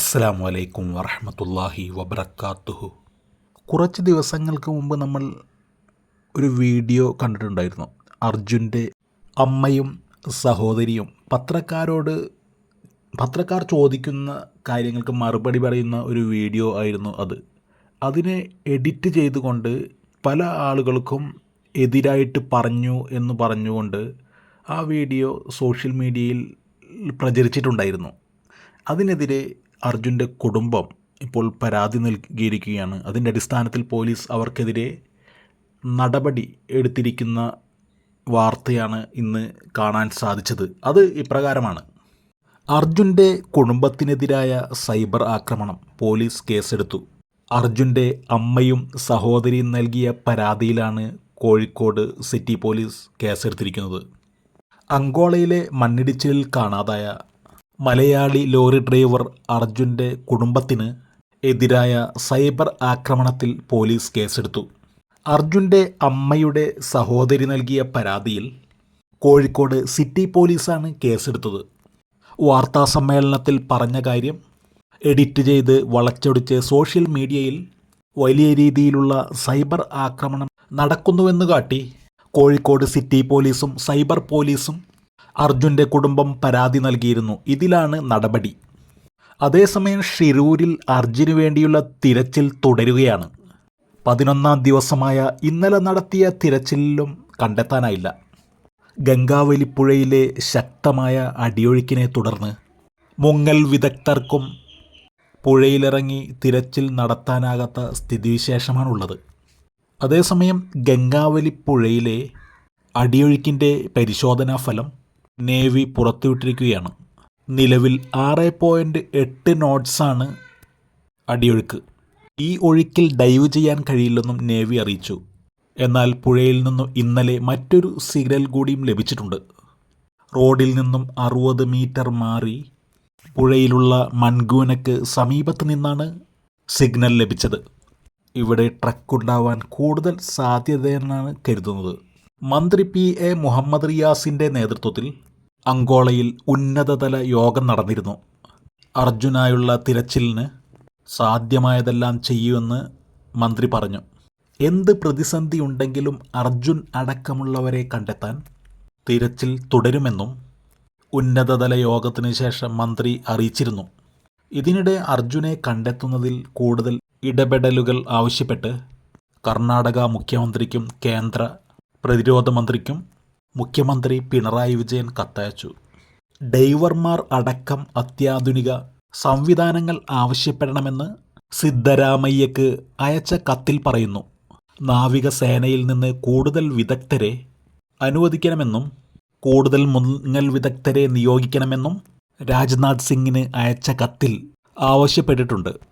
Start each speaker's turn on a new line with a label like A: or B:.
A: അസ്സാം വലൈക്കും വറഹമത്തല്ലാഹി വബർക്കാത്തുഹു കുറച്ച് ദിവസങ്ങൾക്ക് മുമ്പ് നമ്മൾ ഒരു വീഡിയോ കണ്ടിട്ടുണ്ടായിരുന്നു. അർജുന്റെ അമ്മയും സഹോദരിയും പത്രക്കാരോട് പത്രക്കാർ ചോദിക്കുന്ന കാര്യങ്ങൾക്ക് മറുപടി പറയുന്ന ഒരു വീഡിയോ ആയിരുന്നു അത്. അതിനെ എഡിറ്റ് ചെയ്തുകൊണ്ട് പല ആളുകൾക്കും എതിരായിട്ട് പറഞ്ഞു എന്ന് പറഞ്ഞുകൊണ്ട് ആ വീഡിയോ സോഷ്യൽ മീഡിയയിൽ പ്രചരിച്ചിട്ടുണ്ടായിരുന്നു. അതിനെതിരെ അർജുന്റെ കുടുംബം ഇപ്പോൾ പരാതി നൽകിയിരിക്കുകയാണ്. അതിന്റെ അടിസ്ഥാനത്തിൽ പോലീസ് അവർക്കെതിരെ നടപടി എടുത്തിരിക്കുന്ന വാർത്തയാണ് ഇന്ന് കാണാൻ സാധിച്ചത്. അത് ഇപ്രകാരമാണ്. അർജുന്റെ കുടുംബത്തിനെതിരായ സൈബർ ആക്രമണം പോലീസ് കേസെടുത്തു. അർജുന്റെ അമ്മയും സഹോദരിയും നൽകിയ പരാതിയിലാണ് കോഴിക്കോട് സിറ്റി പോലീസ് കേസെടുത്തിരിക്കുന്നത്. അങ്കോളയിലെ മണ്ണിടിച്ചിലിൽ കാണാതായ മലയാളി ലോറി ഡ്രൈവർ അർജുന്റെ കുടുംബത്തിന് എതിരായ സൈബർ ആക്രമണത്തിൽ പോലീസ് കേസെടുത്തു. അർജുന്റെ അമ്മയുടെ സഹോദരി നൽകിയ പരാതിയിൽ കോഴിക്കോട് സിറ്റി പോലീസാണ് കേസെടുത്തത്. വാർത്താ സമ്മേളനത്തിൽ പറഞ്ഞ കാര്യം എഡിറ്റ് ചെയ്ത് വളച്ചൊടിച്ച് സോഷ്യൽ മീഡിയയിൽ വലിയ രീതിയിലുള്ള സൈബർ ആക്രമണം നടക്കുന്നുവെന്ന് കാട്ടി കോഴിക്കോട് സിറ്റി പോലീസും സൈബർ പോലീസും അർജുന്റെ കുടുംബം പരാതി നൽകിയിരുന്നു. ഇതിലാണ് നടപടി. അതേസമയം ഷിരൂരിൽ അർജുന് വേണ്ടിയുള്ള തിരച്ചിൽ തുടരുകയാണ്. പതിനൊന്നാം ദിവസമായ ഇന്നലെ നടത്തിയ തിരച്ചിലിലും കണ്ടെത്താനായില്ല. ഗംഗാവലിപ്പുഴയിലെ ശക്തമായ അടിയൊഴുക്കിനെ തുടർന്ന് മുങ്ങൽ വിദഗ്ധർക്കും പുഴയിലിറങ്ങി തിരച്ചിൽ നടത്താനാകാത്ത സ്ഥിതിവിശേഷമാണുള്ളത്. അതേസമയം ഗംഗാവലിപ്പുഴയിലെ അടിയൊഴുക്കിന്റെ പരിശോധനാ ഫലം നേവി പുറത്തുവിട്ടിരിക്കുകയാണ്. നിലവിൽ ആറ് പോയിന്റ് എട്ട് നോട്ട്സാണ് അടിയൊഴുക്ക്. ഈ ഒഴുക്കിൽ ഡൈവ് ചെയ്യാൻ കഴിയില്ലെന്നും നേവി അറിയിച്ചു. എന്നാൽ പുഴയിൽ നിന്നും ഇന്നലെ മറ്റൊരു സിഗ്നൽ കൂടിയും ലഭിച്ചിട്ടുണ്ട്. റോഡിൽ നിന്നും അറുപത് മീറ്റർ മാറി പുഴയിലുള്ള മൺകൂനക്ക് സമീപത്ത് നിന്നാണ് സിഗ്നൽ ലഭിച്ചത്. ഇവിടെ ട്രക്ക് ഉണ്ടാവാൻ കൂടുതൽ സാധ്യതയെന്നാണ് കരുതുന്നത്. മന്ത്രി പി എ മുഹമ്മദ് റിയാസിന്റെ നേതൃത്വത്തിൽ അങ്കോളയിൽ ഉന്നതതല യോഗം നടന്നിരുന്നു. അർജുനായുള്ള തിരച്ചിലിന് സാധ്യമായതെല്ലാം ചെയ്യുമെന്ന് മന്ത്രി പറഞ്ഞു. എന്ത് പ്രതിസന്ധി ഉണ്ടെങ്കിലും അർജുൻ അടക്കമുള്ളവരെ കണ്ടെത്താൻ തിരച്ചിൽ തുടരുമെന്നും ഉന്നതതല യോഗത്തിന് ശേഷം മന്ത്രി അറിയിച്ചിരുന്നു. ഇതിനിടെ അർജുനെ കണ്ടെത്തുന്നതിൽ കൂടുതൽ ഇടപെടലുകൾ ആവശ്യപ്പെട്ട് കർണാടക മുഖ്യമന്ത്രിക്കും കേന്ദ്ര പ്രതിരോധ മന്ത്രിക്കും മുഖ്യമന്ത്രി പിണറായി വിജയൻ കത്തയച്ചു. ഡൈവർമാർ അടക്കം അത്യാധുനിക സംവിധാനങ്ങൾ ആവശ്യപ്പെടണമെന്ന് സിദ്ധരാമയ്യക്ക് അയച്ച കത്തിൽ പറയുന്നു. നാവികസേനയിൽ നിന്ന് കൂടുതൽ വിദഗ്ധരെ അനുവദിക്കണമെന്നും കൂടുതൽ മുങ്ങൽ വിദഗ്ധരെ നിയോഗിക്കണമെന്നും രാജ്നാഥ് സിംഗിന് അയച്ച കത്തിൽ ആവശ്യപ്പെട്ടിട്ടുണ്ട്.